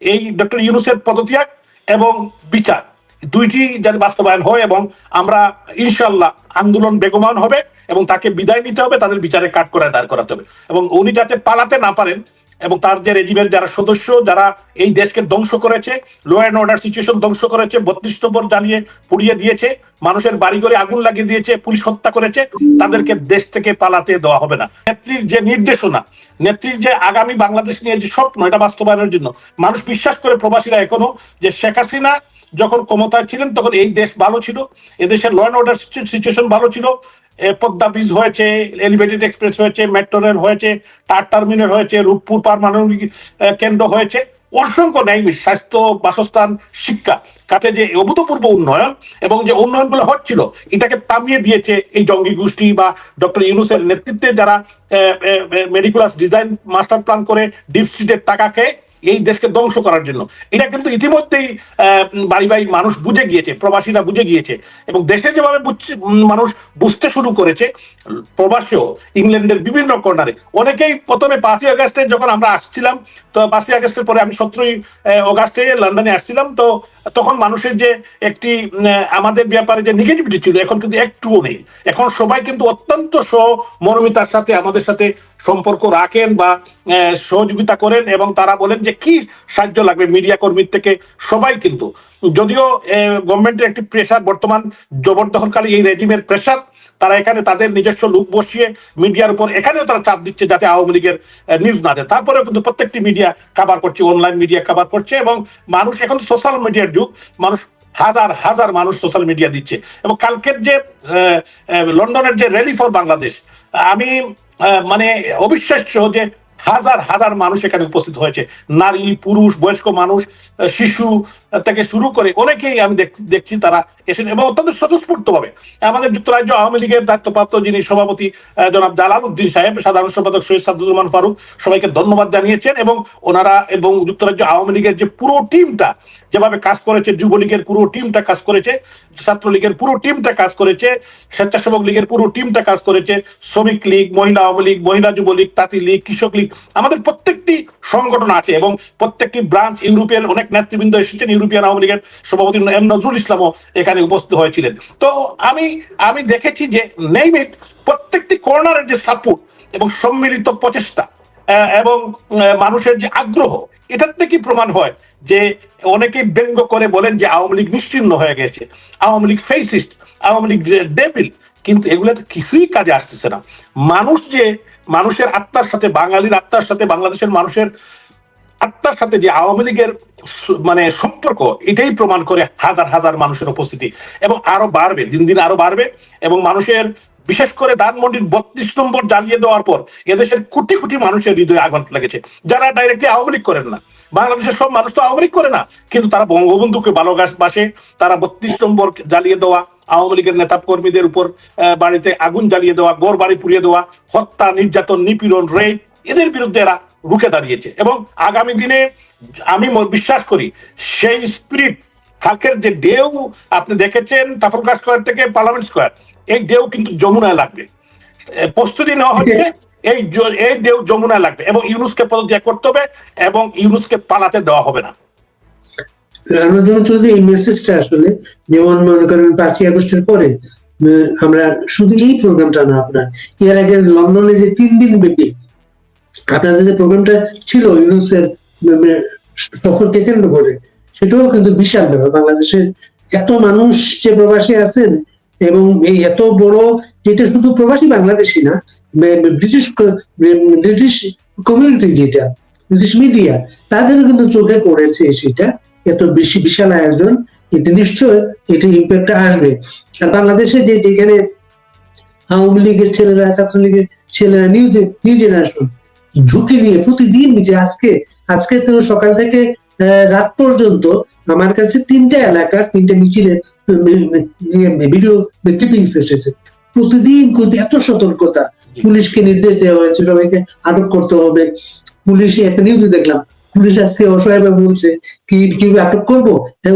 এই ডক্টর ইউনুসের পদত্যাগ এবং বিচার। দুইটি যাতে বাস্তবায়ন হয় এবং আমরা ইনশাল্লাহ আন্দোলন বেগমান হবে এবং তাকে বিদায় নিতে হবে, তাদের বিচারে কাট করে দাঁড় করাতে হবে। এবং উনি যাতে পালাতে না পারেন এবং তার যে রেজিমের যারা সদস্য, যারা এই দেশকে ধ্বংস করেছে ল অ্যান্ড অর্ডার সিচুয়েশন ধ্বংস করেছে, বত্রিশ নম্বর জ্বালিয়ে পুড়িয়ে দিয়েছে, মানুষের বাড়ি ঘরে আগুন লাগিয়ে দিয়েছে, পুলিশ হত্যা করেছে, তাদেরকে দেশ থেকে পালাতে দেওয়া হবে না। নেত্রীর যে নির্দেশনা, নেত্রীর যে আগামী বাংলাদেশ নিয়ে যে স্বপ্ন, এটা বাস্তবায়নের জন্য, মানুষ বিশ্বাস করে প্রবাসীরা এখনও যে শেখ হাসিনা যখন ক্ষমতায় ছিলেন, তখন এই দেশ ভালো ছিল, এদেশের ল অ্যান্ড অর্ডার সিচুয়েশন ভালো ছিল পদ্মা ব্রিজ হয়েছে এলিভেটেড এক্সপ্রেস হয়েছে মেট্রো রেল হয়েছে, তার টার্মিনাল হয়েছে রূপপুর পারমাণবিক কেন্দ্র হয়েছে। অসংখ্য ন্যায় স্বাস্থ্য, বাসস্থান, শিক্ষা, কাতে যে অভূতপূর্ব উন্নয়ন এবং যে উন্নয়নগুলো হচ্ছিল, এটাকে থামিয়ে দিয়েছে এই জঙ্গি গোষ্ঠী বা ডক্টর ইউনুসের নেতৃত্বে যারা মেডিকুলাস ডিজাইন মাস্টার প্ল্যান করে ডিপ স্ট্রিটের টাকাকে এই দেশকে ধ্বংস করার জন্য। এটা কিন্তু ইতিমধ্যেই বাড়ি বাড়ি মানুষ বুঝে গিয়েছে, প্রবাসীরা বুঝে গিয়েছে। এবং দেশে যেভাবে মানুষ বুঝতে শুরু করেছে, প্রবাসীও ইংল্যান্ডের বিভিন্ন কর্নারে অনেকেই প্রথমে পাঁচই আগস্টে যখন আমরা আসছিলাম, তো পাঁচই আগস্টের পরে আমি সতেরোই অগাস্টে লন্ডনে আসছিলাম, তো তখন মানুষের যে একটি আমাদের ব্যাপারে যে নেগেটিভিটি ছিল, এখন কিন্তু একটুও নেই। এখন সবাই কিন্তু অত্যন্ত সহমর্মিতার সাথে আমাদের সাথে সম্পর্ক রাখেন বা সহযোগিতা করেন এবং তারা বলেন যে কি সাহায্য লাগবে মিডিয়া কর্মীর থেকে সবাই কিন্তু। যদিও গভর্নমেন্টের একটি প্রেশার বর্তমান জবরদখলকারী এই রেজিমের প্রেশার তারা এখানে তাদের নিজস্ব লোক বসিয়ে মিডিয়ার উপর এখানেও তারা চাপ দিচ্ছে যাতে আওয়ামী লীগের নিউজ না দেয়। তারপরেও কিন্তু প্রত্যেকটি মিডিয়া কাভার করছে অনলাইন মিডিয়া কাভার করছে এবং মানুষ এখন সোশ্যাল মিডিয়ার যুগ, মানুষ হাজার হাজার মানুষ সোশ্যাল মিডিয়া দিচ্ছে। এবং কালকের যে লন্ডনের যে র্যালি ফর বাংলাদেশ, আমি মানে অবিশ্বাস্য যে হাজার হাজার মানুষ এখানে উপস্থিত হয়েছে। নারী, পুরুষ, বয়স্ক মানুষ শিশু থেকে শুরু করে অনেকেই আমি দেখ- দেখছি তারা এসে, এবং অত্যন্ত স্বতঃস্ফূর্ত ভাবে আমাদের যুক্তরাজ্য আওয়ামী লীগের দায়িত্বপ্রাপ্ত যিনি সভাপতি জনাব জালাল উদ্দিন সাহেব, সাধারণ সম্পাদক সৈয়দ সাদুর রহমান ফারুক সবাইকে ধন্যবাদ জানিয়েছেন এবং ওনারা এবং যুক্তরাজ্য আওয়ামী লীগের যে পুরো টিমটা যেভাবে কাজ করেছে, যুবলীগের পুরো টিমটা কাজ করেছে, ছাত্রলীগের পুরো টিমটা কাজ করেছে, স্বেচ্ছাসেবক লীগের পুরো টিমটা কাজ করেছে, শ্রমিক লীগ, মহিলা আওয়ামী লীগ, মহিলা যুবলীগ, তাঁতি লীগ, কৃষক লীগ, আমাদের প্রত্যেকটি সংগঠন আছে এবং প্রত্যেকটি ব্রাঞ্চ ইউরোপের অনেক নেতৃবৃন্দ এসেছেন ইউরোপিয়ান আওয়ামী লীগের সভাপতি এম নজরুল ইসলামও এখানে উপস্থিত হয়েছিলেন। তো আমি আমি দেখেছি যে নেইমিট প্রত্যেকটি কর্নারের যে সাপোর্ট এবং সম্মিলিত প্রচেষ্টা এবং মানুষের যে আগ্রহ, এটার থেকে প্রমাণ হয় যে অনেকেই ব্যঙ্গ করে বলেন যে আওয়ামী লীগ নিশ্চিন্ন হয়ে গেছে, Awami league fascist Awami league devil কিন্তু এগুলো তো কিছুই কাজে আসতেছে না। মানুষ যে, মানুষের আত্মার সাথে, বাঙালির আত্মার সাথে, বাংলাদেশের মানুষের আত্মার সাথে যে আওয়ামী লীগের মানে সম্পর্ক, এটাই প্রমাণ করে হাজার হাজার মানুষের উপস্থিতি। এবং আরও বাড়বে, দিন দিন আরও বাড়বে। এবং মানুষের, বিশেষ করে ধানমন্ডির বত্রিশ নম্বর জ্বালিয়ে দেওয়ার পর এদেশের কোটি কোটি মানুষের হৃদয়ে আঘাত লেগেছে। যারা ডাইরেক্টলি আওয়ামী লীগ করেন না। বাংলাদেশের সব মানুষ তো আওয়ামী লীগ করে না। কিন্তু তারা বঙ্গবন্ধুকে ভালোবাসে তারা বত্রিশ নম্বর জ্বালিয়ে দেওয়া, আওয়ামী লীগের নেতা কর্মীদের উপর বাড়িতে আগুন জ্বালিয়ে দেওয়া, গড় বাড়ি পুড়িয়ে দেওয়া, হত্যা, নির্যাতন, নিপীড়ন, রেপ, এদের বিরুদ্ধে এরা রুখে দাঁড়িয়েছে। এবং আগামী দিনে আমি বিশ্বাস করি সেই স্পিরিট কালকের যে ঢেউ আপনি দেখেছেন টাফরগাঁ স্কোয়ার থেকে পার্লামেন্ট স্কোয়ার এই ঢেউ কিন্তু যমুনায় লাগবে। প্রস্তুতি নেওয়া হচ্ছে এই এই ঢেউ যমুনায় লাগবে এবং ইউনুসকে পদত্যাগ করতে হবে এবং ইউনুসকে পালাতে দেওয়া হবে না। রণজন চৌধুরী এই মেসেজটা আসলে যেমন মনে করেন পাঁচই আগস্টের পরে আমরা শুধু এই প্রোগ্রামটা না আপনার এর আগে লন্ডনে যে তিন দিন ব্যাপী আপনাদের যে প্রোগ্রামটা ছিল ইউনুসের সফরকে কেন্দ্র করে, সেটাও কিন্তু বিশাল ব্যাপার। বাংলাদেশের এত মানুষ যে প্রবাসী আছেন এবং এই এত বড় এটা শুধু প্রবাসী বাংলাদেশি না ব্রিটিশ ব্রিটিশ কমিউনিটি যেটা, ব্রিটিশ মিডিয়া তাদেরও কিন্তু চোখে পড়েছে সেটা, এত বেশি বিশাল আয়োজন এটা নিশ্চয় এটা ইম্প্যাক্ট আসবে। আর বাংলাদেশে যে যেখানে আওয়ামী লীগের ছেলেরা, ছাত্রলীগের ছেলেরা নিউ নিউ জেনারেশন ঝুঁকি নিয়ে প্রতিদিন যে আজকে আজকে তো সকাল থেকে রাত পর্যন্ত আমার কাছে তিনটা এলাকার তিনটা মিছিলের ভিডিও ক্লিপিংস এসেছে। প্রতিদিন এত সতর্কতা। পুলিশকে নির্দেশ দেওয়া হয়েছে, সবাইকে আটক করতে হবে। পুলিশ, একটা নিউজ দেখলাম, পুলিশ আজকে অসহায় বলছে কি, কীভাবে আটক করব?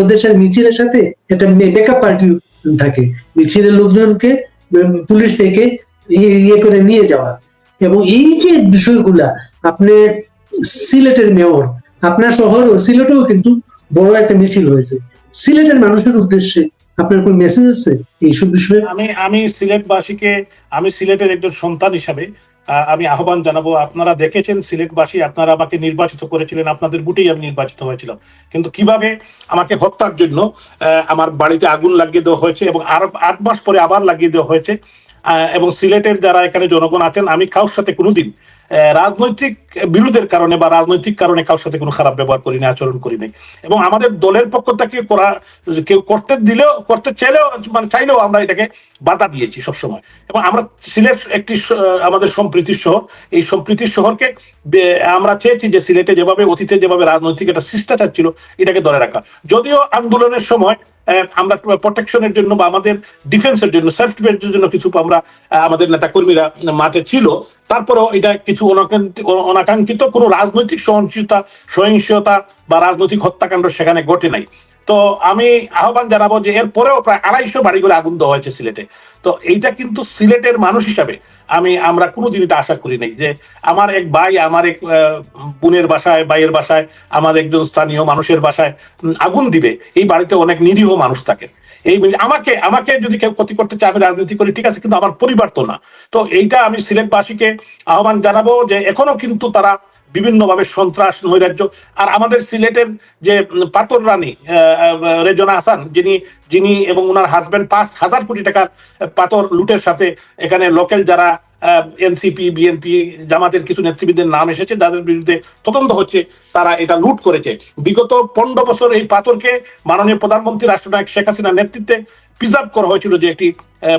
ওদের সাথে, মিছিলের সাথে একটা বেকআপ পার্টি থাকে। মিছিলের লোকজনকে পুলিশ থেকে ইয়ে ইয়ে করে নিয়ে যাওয়া। এবং এই যে বিষয়গুলা, আপনি সিলেটের মেয়র, আপনার শহর সিলেটেও কিন্তু বড় একটা মিছিল হয়েছে। সিলেটের মানুষের উদ্দেশ্যে আপনার মেসেজ আছে এইসব বিষয়ে? আমি আমি সিলেটবাসীকে, আমি সিলেটের একজন সন্তান হিসাবে আমি আহ্বান জানাব, আপনারা দেখেছেন সিলেটবাসী, আপনারা আমাকে নির্বাচিত করেছিলেন, আপনাদের বুটেই আমি নির্বাচিত হয়েছিলাম। কিন্তু কীভাবে আমাকে হত্যার জন্য আমার বাড়িতে আগুন লাগিয়ে দেওয়া হয়েছে এবং আর আট মাস পরে আবার লাগিয়ে দেওয়া হয়েছে এবং সিলেটের যারা এখানে জনগণ আছেন, আমি কারোর সাথে কোনোদিন রাজনৈতিক বিরোধের কারণে বা রাজনৈতিক কারণে কারোর সাথে কোনো খারাপ ব্যবহার করি না আচরণ করি নাই। এবং আমাদের দলের পক্ষ থেকে করা, কেউ করতে দিলেও, করতে চাইলেও মানে চাইলেও আমরা এটাকে বাধা দিয়েছি সবসময়। এবং আমরা সিলেট একটি আমাদের সম্প্রীতির শহর। এই সম্প্রীতির শহরকে আমরা চেয়েছি যে সিলেটে যেভাবে, অতীতে যেভাবে রাজনৈতিক একটা শিষ্টাচার ছিল, এটাকে ধরে রাখা। যদিও আন্দোলনের সময় আমরা প্রোটেকশনের জন্য বা আমাদের ডিফেন্সের জন্য সেলফ ডিফেন্সের জন্য কিছু আমরা আমাদের নেতা কর্মীরা মাঠে ছিল। তারপরেও এটা কিছু অনাকাঙ্ক্ষিত কোনো রাজনৈতিক সহিংসতা সহিংসতা বা রাজনৈতিক হত্যাকাণ্ড সেখানে ঘটে নাই। তো আমি আহ্বান জানাব যে এর পরেও প্রায় আড়াইশো বাড়িগুলো আগুন দেওয়া হয়েছে সিলেটে। তো এইটা কিন্তু সিলেটের মানুষ হিসাবে আমি, আমরা কোনোদিন এটা আশা করি নাই যে আমার এক ভাই, আমার এক বোনের বাসায়, ভাইয়ের বাসায়, আমার একজন স্থানীয় মানুষের বাসায় আগুন দিবে। এই বাড়িতে অনেক নিরীহ মানুষ থাকে এই আমাকে আমাকে যদি কেউ ক্ষতি করতে চায়, আমি রাজনীতি করি, ঠিক আছে, কিন্তু আমার পরিবার তো না। তো এইটা আমি সিলেটবাসীকে আহ্বান জানাব যে এখনও কিন্তু তারা বিভিন্নভাবে সন্ত্রাস, নৈরাজ্য। আর আমাদের সিলেটের যে পাতর রানী রেজনা হাসান, যিনি যিনি এবং ওনার হাজবেন্ড পাঁচ হাজার কোটি টাকার পাতর লুটের সাথে এখানে লোকাল যারা এনসিপি বিএনপি জামাতের কিছু নেতৃবৃন্দের নাম এসেছে, যাদের বিরুদ্ধে তদন্ত হচ্ছে, তারা এটা লুট করেছে। বিগত পনেরো বছর এই পাথরকে মাননীয় প্রধানমন্ত্রী রাষ্ট্রনায়ক শেখ হাসিনার নেতৃত্বে প্রিজার্ভ করা হয়েছিল যে একটি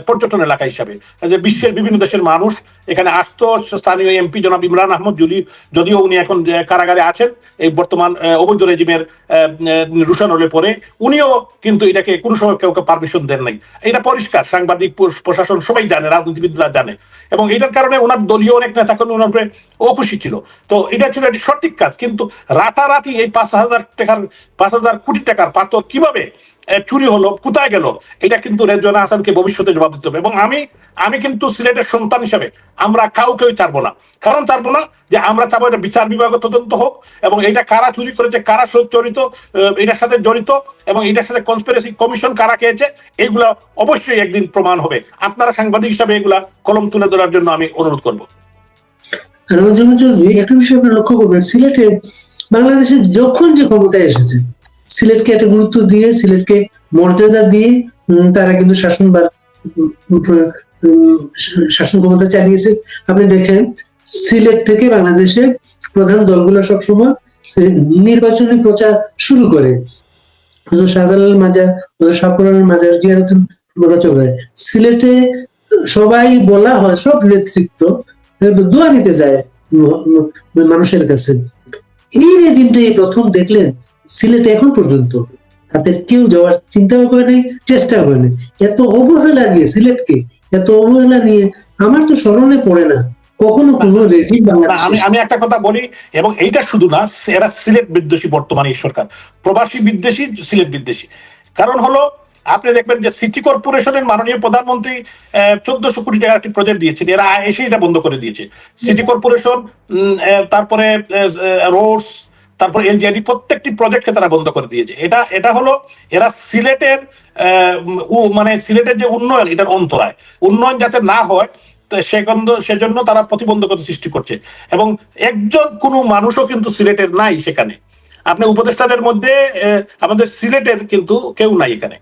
পর্যটন এলাকা হিসাবে। যে বিশ্বের বিভিন্ন দেশের মানুষ এখানে আসতো, স্থানীয় এমপি জনাব ইমরান আহমদ জুলি, যদিও উনি এখন কারাগারে আছেন, এই বর্তমান অবৈধ রেজিমের রুশান হলে পরে। উনিও কিন্তু এটাকে কোনো সময় কাউকে পারমিশন দেন নাই। এটা পরিষ্কার, সাংবাদিক প্রশাসন সবাই জানে, রাজনীতিবিদরা জানে। এবং এটার কারণে ওনার দলীয় অনেক নেতা কর্মী ওনার উপরে অখুশি ছিল। তো এটা ছিল একটি সঠিক কাজ, কিন্তু রাতারাতি এই পাঁচ হাজার টাকার, পাঁচ হাজার কোটি টাকার পাথর কীভাবে চুরি হলো, কোথায় গেল, এটা কিন্তু রেজওয়ানা হাসানকে ভবিষ্যতে দিতে হবে। এবং আমি আমি কিন্তু সিলেটের সন্তান হিসাবে আমরা কাউকেই চারবো না। কারণ চারবো না যে আমরা চাবো এটা বিচার বিভাগের তদন্ত হোক, এবং এটা কারা চুরি করেছে, কারা জড়িত এটার সাথে জড়িত, এবং এটার সাথে কনস্পিরেসি কমিশন কারা খেয়েছে, এগুলা অবশ্যই একদিন প্রমাণ হবে। আপনারা সাংবাদিক হিসাবে এগুলা কলম তুলে ধরার জন্য আমি অনুরোধ করব। একটা বিষয় আপনি লক্ষ্য করবেন, সিলেটে বাংলাদেশে যখন যে ক্ষমতায় এসেছে, সিলেটকে একটা গুরুত্ব দিয়ে, সিলেটকে মর্যাদা দিয়ে তারা কিন্তু শাসনবার শাসন ক্ষমতা চালিয়েছে। আপনি দেখেন, সিলেট থেকে বাংলাদেশে প্রধান দলগুলো সবসময় নির্বাচনী প্রচার শুরু করে। শাহজালাল মাজার হুজুর মাজার জিয়ারতুল বলা চলে সিলেটে সবাই বলা হয় সব নেতৃত্ব দোয়া নিতে যায় মানুষের কাছে। এই রেজিমটাই প্রথম দেখলেন, সিলেটে এখন পর্যন্ত। তাদের কেউ যাওয়ার চিন্তাও করে নাই চেষ্টা করে নাই। এত অবহেলা নিয়ে সিলেটকে এত অবহেলা নিয়ে আমার তো স্মরণে পড়ে না। কখনো কোনো রেজিম আমি আমি একটা কথা বলি এবং এইটা শুধু না এরা সিলেট বিদ্বেষী বর্তমানে এই সরকার। প্রবাসী বিদ্বেষী সিলেট বিদ্বেষী। কারণ হলো আপনি দেখবেন যে সিটি কর্পোরেশনের মাননীয় প্রধানমন্ত্রী চোদ্দশো কোটি টাকার একটি প্রজেক্ট দিয়েছেন এরা এসে এটা বন্ধ করে দিয়েছে। সিটি কর্পোরেশন তারপরে রোডস তারপর এলজিআইডি প্রত্যেকটি প্রজেক্টকে তারা বন্ধ করে দিয়েছে। এটা এটা হলো এরা সিলেটের মানে সিলেটের যে উন্নয়ন, এটার অন্তরায়। উন্নয়ন যাতে না হয় সেজন্য তারা প্রতিবন্ধকতা সৃষ্টি করছে। এবং একজন কোনো মানুষও কিন্তু সিলেটের নাই সেখানে। আপনি উপদেষ্টাদের মধ্যে আমাদের সিলেটের কিন্তু কেউ নাই এখানে।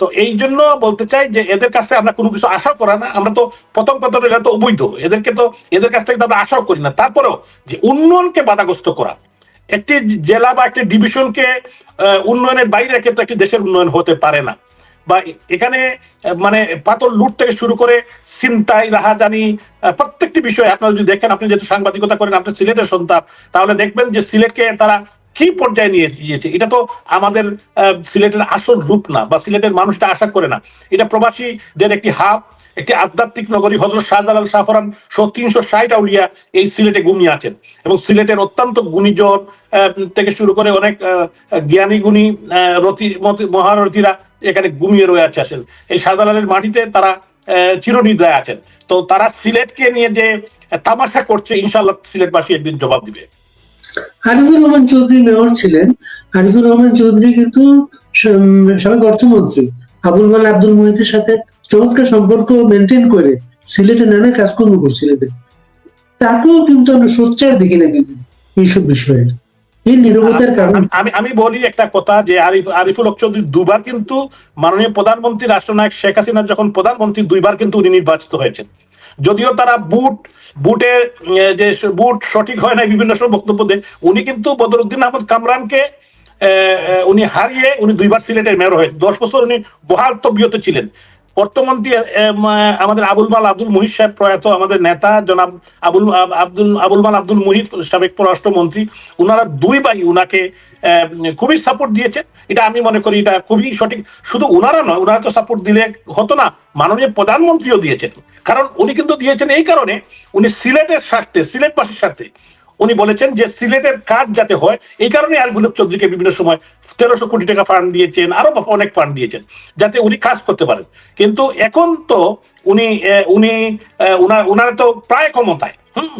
তো এই জন্য বলতে চাই যে এদের কাছ থেকে আমরা কোনো কিছু আশা করা না। আমরা তো প্রথম কথা এরা তো অবৈধ। এদেরকে তো, এদের কাছ থেকে আমরা আশাও করি না। তারপরেও যে উন্নয়নকে বাধাগ্রস্ত করা একটি জেলা বা একটি ডিভিশনকে উন্নয়নের বাইরে রেখে তো একটি দেশের উন্নয়ন হতে পারে না। বা এখানে মানে পাতল লুট থেকে শুরু করে চিন্তাই রাহাজানি প্রত্যেকটি বিষয় আপনারা যদি দেখেন, আপনি যেহেতু সাংবাদিকতা করেন, আপনি সিলেটের সন্তান, তাহলে দেখবেন যে সিলেটকে তারা কি পর্যায়ে নিয়ে গিয়েছে এটা তো আমাদের সিলেটের আসল রূপ না, বা সিলেটের মানুষটা আশা করে না। এটা প্রবাসীদের একটি হাব একটি আধ্যাত্মিক নগরী হজরত শাহজালাল শাহফরান সহ তিনশো ষাট আউলিয়া এই সিলেটে ঘুমিয়ে আছেন। এবং সিলেটের অত্যন্ত গুণীজন থেকে শুরু করে অনেক জ্ঞানী গুণী রতি মহারথীরা এখানে ঘুমিয়ে রয়ে আছে আসেন। এই শাহজালালের মাটিতে তারা চিরনিদ্রায় আছেন। তো তারা সিলেটকে নিয়ে যে তামাশা করছে ইনশাল্লাহ সিলেটবাসী একদিন জবাব দিবে। আরিফুর রহমান চৌধুরী মেয়র ছিলেন। আরিফুর রহমান চৌধুরী কিন্তু সাবেক অর্থমন্ত্রী। আবুল মাল আব্দুল মুহিতের সাথে চমৎকার সম্পর্ক মেনটেন করে সিলেটে নানা কাজকর্ম করছিলেন। তাকেও কিন্তু আমরা সোচ্চার দেখি না কিন্তু এইসব বিষয়ে। এই নিরবতার কারণ আমি- আমি বলি একটা কথা যে আরিফ আরিফুল হক চৌধুরী দুবার কিন্তু মাননীয় প্রধানমন্ত্রী রাষ্ট্রনায়ক শেখ হাসিনা যখন প্রধানমন্ত্রী দুইবার কিন্তু উনি নির্বাচিত হয়েছেন। যদিও তারা বুট বুটের যে বুট সঠিক হয় না বিভিন্ন সময় বক্তব্য দেন উনি কিন্তু বদরুদ্দিন আহমদ কামরানকে উনি হারিয়ে উনি দুইবার সিলেটের মেয়র হয়ে দশ বছর উনি বহাল তবিয়তে ছিলেন। অর্থমন্ত্রী আমাদের আবুল মাল আব্দুল মুহিত সাহেব প্রয়াত আমাদের নেতা, জনাব আবুল আব্দুল, আবুল মাল আব্দুল মুহিত সাবেক পররাষ্ট্রমন্ত্রী, উনারা দুই ভাই উনাকে খুবই সাপোর্ট দিয়েছে এটা আমি মনে করি এটা খুবই সঠিক। শুধু উনারা নয়, উনারা তো সাপোর্ট দিলে হতো না, মাননীয় প্রধানমন্ত্রীও দিয়েছেন। কারণ উনি কিন্তু দিয়েছেন এই কারণে, উনি সিলেটের স্বার্থে, সিলেটবাসীর স্বার্থে। উনি বলেছেন যে সিলেটের কাজ যাতে হয়, এই কারণে আলগুলক চৌধুরীকে বিভিন্ন সময় তেরোশো কোটি টাকা ফান্ড দিয়েছেন, আরও অনেক ফান্ড দিয়েছেন, যাতে উনি কাজ করতে পারেন। কিন্তু এখন তো উনি উনি উনারা তো প্রায় ক্ষমতায়, হুম?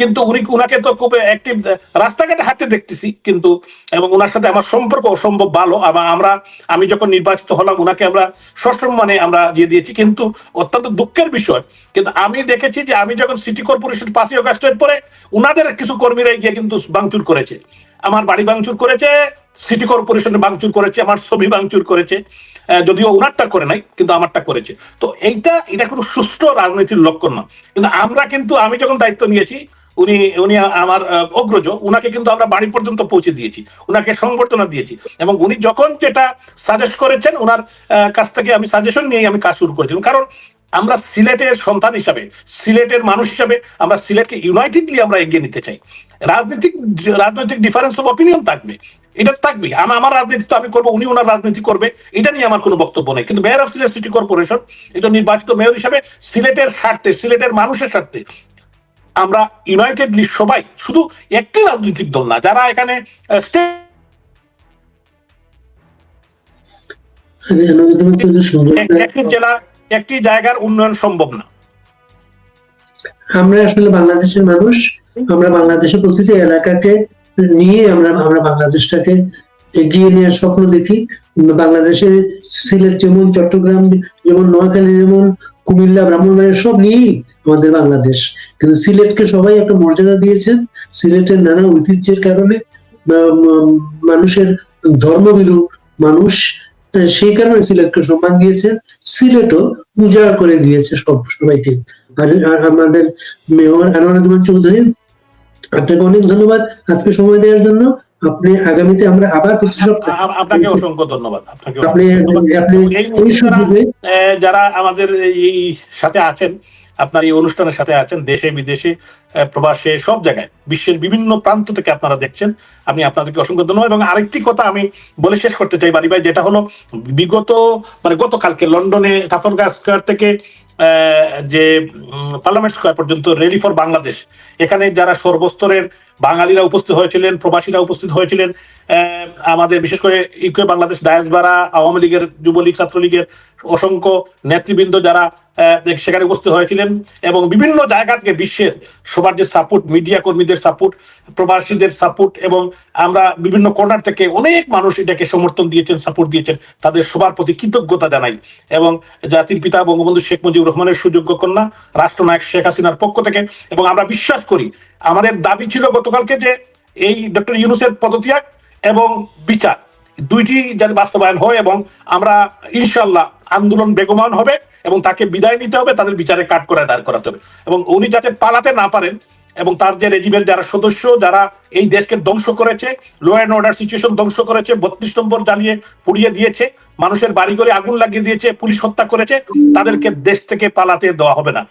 কিন্তু উনি, উনাকে তো খুব অ্যাক্টিভ রাস্তাঘাটে হাঁটতে দেখতেছি, কিন্তু, এবং ওনার সাথে আমার সম্পর্ক অসম্ভব ভালো। আবার আমরা, আমি যখন নির্বাচিত হলাম, উনাকে আমরা সসম্মানে আমরা দিয়ে দিয়েছি, কিন্তু অত্যন্ত দুঃখের বিষয়। কিন্তু আমি দেখেছি যে, আমি যখন সিটি কর্পোরেশন পাঁচই অগাস্টের পরে উনাদের কিছু কর্মীরাই গিয়ে কিন্তু ভাঙচুর করেছে। আমার বাড়ি ভাঙচুর করেছে, সিটি কর্পোরেশন ভাঙচুর করেছে, আমার ছবি ভাঙচুর করেছে যদিও ওনারটা করে নাই, কিন্তু আমারটা করেছে। তো এইটা, এটা কোনো সুষ্ঠু রাজনীতির লক্ষণ না কিন্তু আমরা কিন্তু, আমি যখন দায়িত্ব নিয়েছি উনি উনি আমার অগ্রজ, উনাকে কিন্তু আমরা বাড়ি পর্যন্ত পৌঁছে দিয়েছি। উনাকে সংবর্ধনা দিয়েছি। এবং উনি যখন যেটা সাজেস্ট করেছেন, উনার কাছ থেকে আমি সাজেশন নিয়েই আমি কাজ শুরু করেছিলাম। কারণ আমরা সিলেটের সন্তান হিসাবে, সিলেটের মানুষ হিসাবে আমরা সিলেটকে ইউনাইটেডলি আমরা এগিয়ে নিতে চাই। রাজনৈতিক রাজনৈতিক ডিফারেন্স অফ অপিনিয়ন থাকবে। এটা থাকবে। আমি, আমার রাজনীতি তো আমি করব, উনি ওনার রাজনীতি করবে। এটা নিয়ে আমার কোনো বক্তব্য নেই। কিন্তু mayor of Sylhet city corporation এটা নির্বাচিত মেয়র হিসাবে সিলেটের স্বার্থে, সিলেটের মানুষের স্বার্থে আমরা ইউনাইটেডলি সবাই শুধু একটি রাজনৈতিক দল না যারা এখানে একটি জেলা একটি জায়গার উন্নয়ন সম্ভব না। আমরা আসলে বাংলাদেশের মানুষ আমরা বাংলাদেশের প্রতিটি এলাকাকে নিয়ে আমরা আমরা বাংলাদেশটাকে এগিয়ে নেওয়ার স্বপ্ন দেখি। বাংলাদেশে সিলেট যেমন চট্টগ্রাম যেমন নোয়াখালী যেমন কুমিল্লা, ব্রাহ্মণবাড়িয়া সব নিয়েই আমাদের বাংলাদেশ। কিন্তু সিলেটকে সবাই একটা মর্যাদা দিয়েছেন। সিলেটের নানা ঐতিহ্যের কারণে মানুষের ধর্মবিরু মানুষ সেই কারণে সিলেটকে সম্মান দিয়েছেন। সিলেটও উজাড় করে দিয়েছে সব, সবাইকে। আর আমাদের মেয়র আনোয়ারুজ্জামান চৌধুরী, আপনাকে অনেক ধন্যবাদ আজকে সময় দেওয়ার জন্য। আপনি আগামীতে আমরা আবার প্রতি সপ্তাহে আপনাকে অসংখ্য ধন্যবাদ। আপনাকে আপনি আপনি এই এই যারা, সুযোগে যারা আমাদের এই সাথে আছেন আপনার এই অনুষ্ঠানের সাথে আছেন দেশে বিদেশে প্রবাসে সব জায়গায় বিশ্বের বিভিন্ন প্রান্ত থেকে আপনারা দেখছেন আমি আপনাদেরকে অসংখ্য ধন্যবাদ। এবং আরেকটি কথা আমি বলে শেষ করতে চাই বাড়ি ভাই যেটা হলো বিগত মানে গতকালকে লন্ডনে থেকে যে পার্লামেন্ট স্কোয়ার পর্যন্ত রেলি ফর বাংলাদেশ। এখানে যারা সর্বস্তরের বাঙালিরা উপস্থিত হয়েছিলেন, প্রবাসীরা উপস্থিত হয়েছিলেন আমাদের বিশেষ করে ইকো বাংলাদেশ, ডায়াসবারা, আওয়ামী লীগের যুবলীগ, ছাত্রলীগের অসংখ্য নেতৃবৃন্দ যারা সেখানে উপস্থিত হয়েছিলেন এবং বিভিন্ন জায়গা থেকে বিশ্বের সবার যে সাপোর্ট মিডিয়া কর্মীদের সাপোর্ট প্রবাসীদের সাপোর্ট এবং আমরা বিভিন্ন কর্নার থেকে অনেক মানুষ এটাকে সমর্থন দিয়েছেন সাপোর্ট দিয়েছেন। তাদের সবার প্রতি কৃতজ্ঞতা জানাই এবং জাতির পিতা বঙ্গবন্ধু শেখ মুজিবুর রহমানের সুযোগ্য কন্যা, রাষ্ট্রনায়ক শেখ হাসিনার পক্ষ থেকে এবং আমরা বিশ্বাস করি, আমাদের দাবি ছিল গতকালকে যে এই ডক্টর ইউনুসের পদত্যাগ এবং বিচার। দুইটি যাতে বাস্তবায়ন হয় এবং আমরা ইনশাল্লাহ আন্দোলন বেগমান হবে এবং তাকে বিদায় নিতে হবে, তাদের বিচারে কাট করে দাঁড় করাতে হবে। এবং উনি যাতে পালাতে না পারেন এবং তার যে রেজিমের যারা সদস্য, যারা এই দেশকে ধ্বংস করেছে লো অ্যান্ড অর্ডার সিচুয়েশন ধ্বংস করেছে, বত্রিশ নম্বর জ্বালিয়ে পুড়িয়ে দিয়েছে, মানুষের বাড়ি করে আগুন লাগিয়ে দিয়েছে, পুলিশ হত্যা করেছে, তাদেরকে দেশ থেকে পালাতে দেওয়া হবে না।